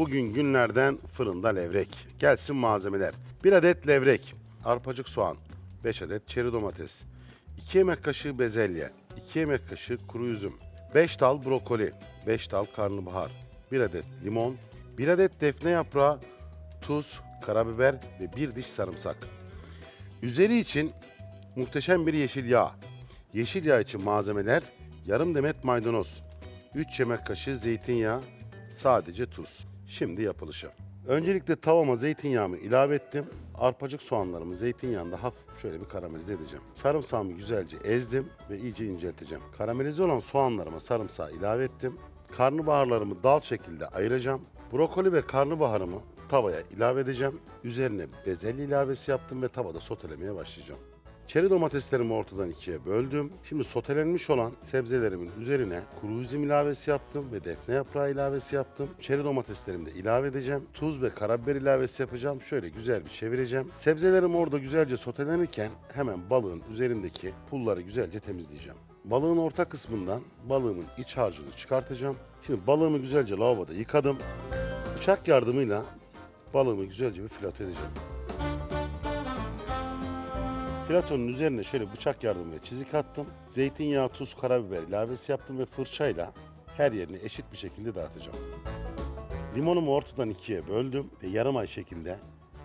Bugün günlerden fırında levrek. Gelsin malzemeler. 1 adet levrek, arpacık soğan, 5 adet çeri domates, 2 yemek kaşığı bezelye, 2 yemek kaşığı kuru üzüm, 5 dal brokoli, 5 dal karnabahar, 1 adet limon, 1 adet defne yaprağı, tuz, karabiber ve 1 diş sarımsak. Üzeri için muhteşem bir yeşil yağ. Yeşil yağ için malzemeler yarım demet maydanoz, 3 yemek kaşığı zeytinyağı, sadece tuz. Şimdi yapılışı. Öncelikle tavama zeytinyağımı ilave ettim. Arpacık soğanlarımı zeytinyağında hafif şöyle bir karamelize edeceğim. Sarımsağımı güzelce ezdim ve iyice incelteceğim. Karamelize olan soğanlarıma sarımsağı ilave ettim. Karnabaharlarımı dal şekilde ayıracağım. Brokoli ve karnabaharımı tavaya ilave edeceğim. Üzerine bezelye ilavesi yaptım ve tavada sotelemeye başlayacağım. Çeri domateslerimi ortadan ikiye böldüm. Şimdi sotelenmiş olan sebzelerimin üzerine kuru üzüm ilavesi yaptım ve defne yaprağı ilavesi yaptım. Çeri domateslerimi de ilave edeceğim. Tuz ve karabiber ilavesi yapacağım. Şöyle güzel bir çevireceğim. Sebzelerim orada güzelce sotelenirken hemen balığın üzerindeki pulları güzelce temizleyeceğim. Balığın orta kısmından balığımın iç harcını çıkartacağım. Şimdi balığımı güzelce lavaboda yıkadım. Bıçak yardımıyla balığımı güzelce bir fileto edeceğim. Filatonun üzerine şöyle bıçak yardımıyla çizik attım. Zeytinyağı, tuz, karabiber ilavesi yaptım ve fırçayla her yerini eşit bir şekilde dağıtacağım. Limonumu ortadan ikiye böldüm ve yarım ay şekilde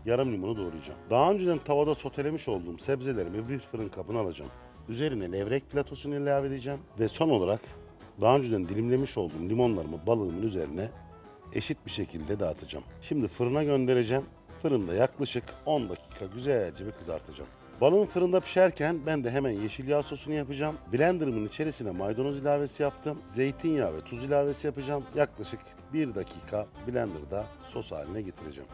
yarım limonu doğrayacağım. Daha önceden tavada sotelemiş olduğum sebzelerimi bir fırın kabına alacağım. Üzerine levrek filatosunu ilave edeceğim ve son olarak daha önceden dilimlemiş olduğum limonlarımı balığımın üzerine eşit bir şekilde dağıtacağım. Şimdi fırına göndereceğim. Fırında yaklaşık 10 dakika güzelce bir kızartacağım. Balığın fırında pişerken ben de hemen yeşil yağ sosunu yapacağım. Blenderımın içerisine maydanoz ilavesi yaptım. Zeytinyağı ve tuz ilavesi yapacağım. Yaklaşık 1 dakika blenderda sos haline getireceğim.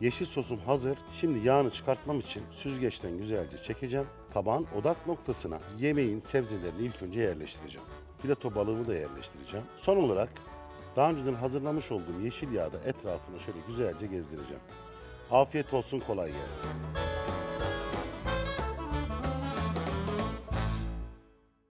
Yeşil sosum hazır. Şimdi yağını çıkartmam için süzgeçten güzelce çekeceğim. Tabağın odak noktasına yemeğin sebzelerini ilk önce yerleştireceğim. Fileto balığımı da yerleştireceğim. Son olarak daha önceden hazırlamış olduğum yeşil yağı da etrafına şöyle güzelce gezdireceğim. Afiyet olsun, kolay gelsin.